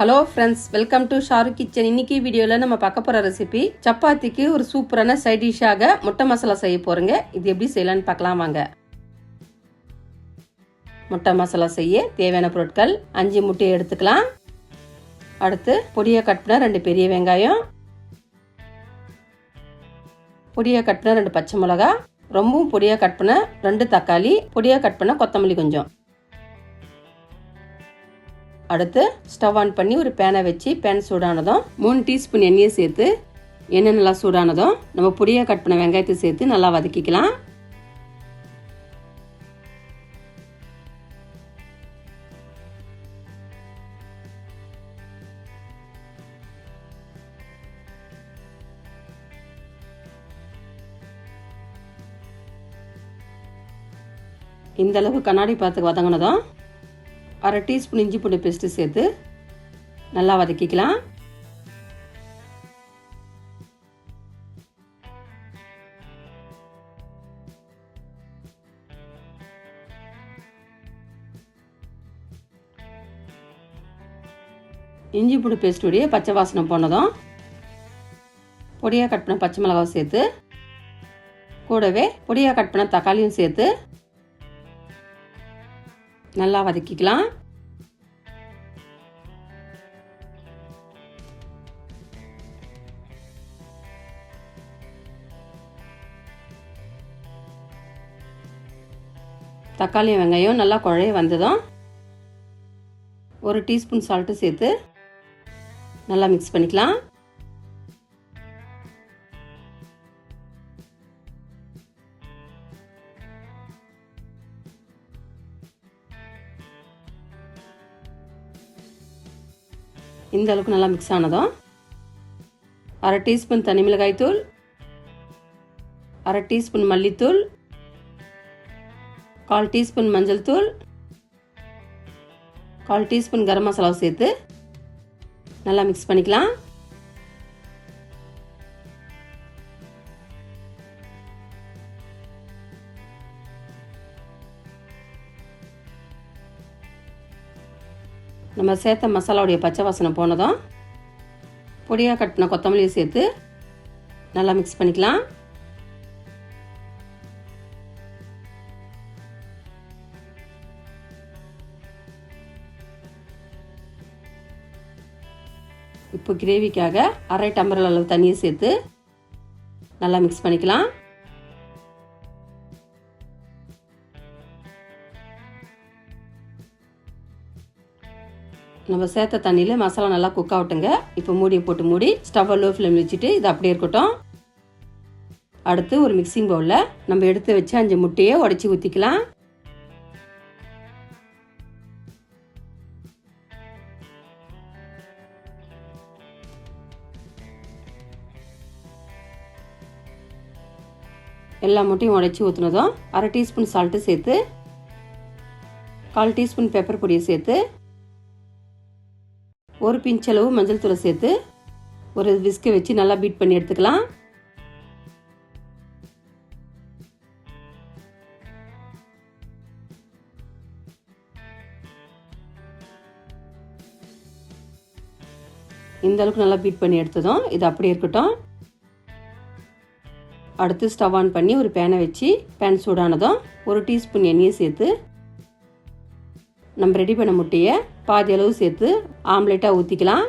Hello friends welcome to Sharu kitchen இன்னைக்கு வீடியோவில் நம்ம பார்க்க போகிற ரெசிபி சப்பாத்திக்கு ஒரு சூப்பரான சைட் டிஷ்ஷாக முட்டை மசாலா செய்ய போகிறோங்க இது எப்படி செய்யலான்னு பார்க்கலாம் வாங்க. முட்டை மசாலா செய்ய தேவையான பொருட்கள் அஞ்சு முட்டையை எடுத்துக்கலாம். அடுத்து பொடியை கட் பண்ண ரெண்டு பெரிய வெங்காயம். பொடியை கட் பண்ண ரெண்டு பச்சை மிளகா ரொம்பவும் பொடியாக கட் பண்ண ரெண்டு தக்காளி. பொடியாக கட் பண்ண கொத்தமல்லி கொஞ்சம். அடுத்து ஸ்டவ் ஆன் பண்ணி ஒரு பேனை வச்சு பேன் சூடானதும் மூணு டீஸ்பூன் எண்ணெயை சேர்த்து எண்ணெய் நல்லா சூடானதும் நம்ம பொடியாக கட் பண்ண வெங்காயத்தை சேர்த்து நல்லா வதக்கிக்கலாம். இந்த அளவு கண்ணாடி பார்த்து வதங்கினதும் அரை டீஸ்பூன் இஞ்சி பூண்டு பேஸ்ட்டு சேர்த்து நல்லா வதக்கிக்கலாம். இஞ்சி பூண்டு பேஸ்ட்டுடைய பச்சை வாசனை போனதும் பொடியாக கட் பண்ண பச்சை மிளகாவும் சேர்த்து கூடவே பொடியாக கட் பண்ண தக்காளியும் சேர்த்து நல்லா வதக்கிக்கலாம். தக்காளி வெங்காயம் நல்லா குழைய வந்ததும் ஒரு டீஸ்பூன் சால்ட்டு சேர்த்து நல்லா மிக்ஸ் பண்ணிக்கலாம். இந்த அளவுக்கு நல்லா மிக்ஸ் ஆனதும் அரை டீஸ்பூன் தனி மிளகாய் தூள் அரை டீஸ்பூன் மல்லித்தூள் கால் டீஸ்பூன் மஞ்சள் தூள் கால் டீஸ்பூன் கரம் மசாலாவை சேர்த்து நல்லா மிக்ஸ் பண்ணிக்கலாம். நம்ம சேர்த்த மசாலாவுடைய பச்சை வாசனை போனதும் பொடியாக கட்டின கொத்தமல்லியை சேர்த்து நல்லா மிக்ஸ் பண்ணிக்கலாம். இப்போ கிரேவிக்காக அரை டம்பர் அளவு தண்ணியை சேர்த்து நல்லா மிக்ஸ் பண்ணிக்கலாம். நம்ம சேர்த்த தண்ணியில் மசாலா நல்லா குக் ஆகட்டுங்க. இப்போ மூடியை போட்டு மூடி ஸ்டவ் லோ ஃப்ளேம் வச்சுட்டு இது அப்படியே இருக்கட்டும். அடுத்து ஒரு மிக்சிங் பவுலில் நம்ம எடுத்து வச்சு அஞ்சு முட்டையை உடச்சி ஊற்றிக்கலாம் எல்லா முட்டையும் உடைச்சி ஊற்றுனதும் அரை டீஸ்பூன் சால்ட்டு சேர்த்து கால் டீஸ்பூன் பெப்பர் பொடியை சேர்த்து ஒரு பிஞ்ச் அளவு மஞ்சள் தூளை சேர்த்து ஒரு விஸ்கை வச்சு நல்லா பீட் பண்ணி எடுத்துக்கலாம். இந்த அளவுக்கு நல்லா பீட் பண்ணி எடுத்ததும் இது அப்படியே இருக்கட்டும். அடுத்து ஸ்டவ் ஆன் பண்ணி ஒரு பேனை வச்சு பேன் சூடானதும் ஒரு டீஸ்பூன் எண்ணெயை சேர்த்து நம்ம ரெடி பண்ண முட்டையை பாதி அளவு சேர்த்து ஆம்லேட்டாக ஊற்றிக்கலாம்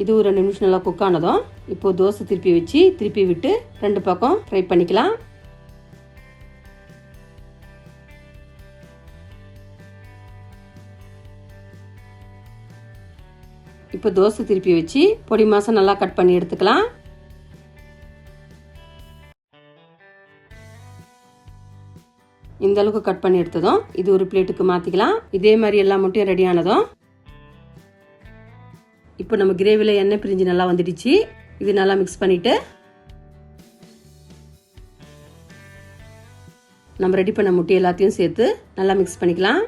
இது ஒரு ரெண்டு நிமிஷம் நல்லா குக் ஆனதும் இப்போ தோசை திருப்பி வச்சு திருப்பி விட்டு ரெண்டு பக்கம் ஃப்ரை பண்ணிக்கலாம். இப்போ தோசை திருப்பி வச்சு பொடி மாசம் நல்லா கட் பண்ணி எடுத்துக்கலாம். இந்த அளவுக்கு கட் பண்ணி எடுத்ததும் இது ஒரு பிளேட்டுக்கு மாற்றிக்கலாம் இதே மாதிரி எல்லா முட்டையும் ரெடி ஆனதும். இப்போ நம்ம கிரேவியில் எண்ணெய் பிரிஞ்சு நல்லா வந்துடுச்சு. இது நல்லா மிக்ஸ் பண்ணிவிட்டு நம்ம ரெடி பண்ண முட்டை எல்லாத்தையும் சேர்த்து நல்லா மிக்ஸ் பண்ணிக்கலாம்.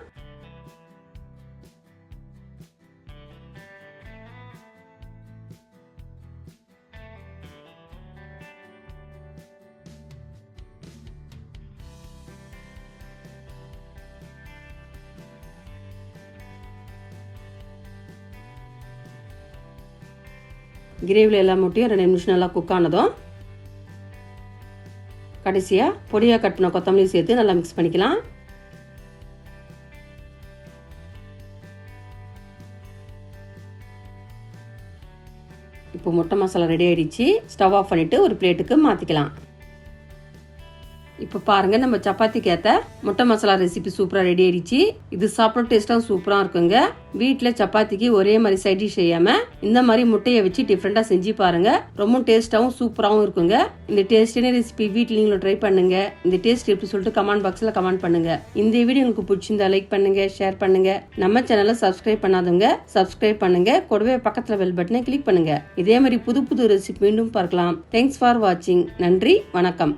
கிரேவியில் எல்லா முட்டையும் ரெண்டு நிமிஷம் நல்லா குக் ஆனதும் கடைசியாக பொடியாக கட் பண்ண கொத்தமல்லி சேர்த்து நல்லா மிக்ஸ் பண்ணிக்கலாம். இப்போ முட்டை மசாலா ரெடி ஆகிடுச்சு ஸ்டவ் ஆஃப் பண்ணிவிட்டு ஒரு பிளேட்டுக்கு மாற்றிக்கலாம் இப்போ பாருங்க நம்ம சப்பாத்திக்கு ஏற்ற முட்டை மசாலா ரெசிபி சூப்பராக ரெடி ஆயிடுச்சு. இது சாப்பிட டேஸ்ட்டாக சூப்பராக இருக்குங்க. வீட்டில் சப்பாத்திக்கு ஒரே மாதிரி சைட் டிஷ் செய்யாமல் இந்த மாதிரி முட்டையை வச்சு டிஃப்ரெண்ட்டாக செஞ்சு பாருங்க. ரொம்ப டேஸ்ட்டாகவும் சூப்பராகவும் இருக்குங்க. இந்த டேஸ்டியான ரெசிபி வீட்டில் நீங்களும் ட்ரை பண்ணுங்க. இந்த டேஸ்ட் எப்படி சொல்லிட்டு கமெண்ட் பாக்ஸில் கமெண்ட் பண்ணுங்க. இந்த வீடியோ உங்களுக்கு பிடிச்சிருந்தா லைக் பண்ணுங்க ஷேர் பண்ணுங்க. நம்ம சேனலை சப்ஸ்கிரைப் பண்ணாதவங்க சப்ஸ்கிரைப் பண்ணுங்க. கூடவே பக்கத்தில் பெல் பட்டனை கிளிக் பண்ணுங்க. இதே மாதிரி புது புது ரெசிபி மீண்டும் பார்க்கலாம். தேங்க்ஸ் ஃபார் வாட்சிங் நன்றி வணக்கம்.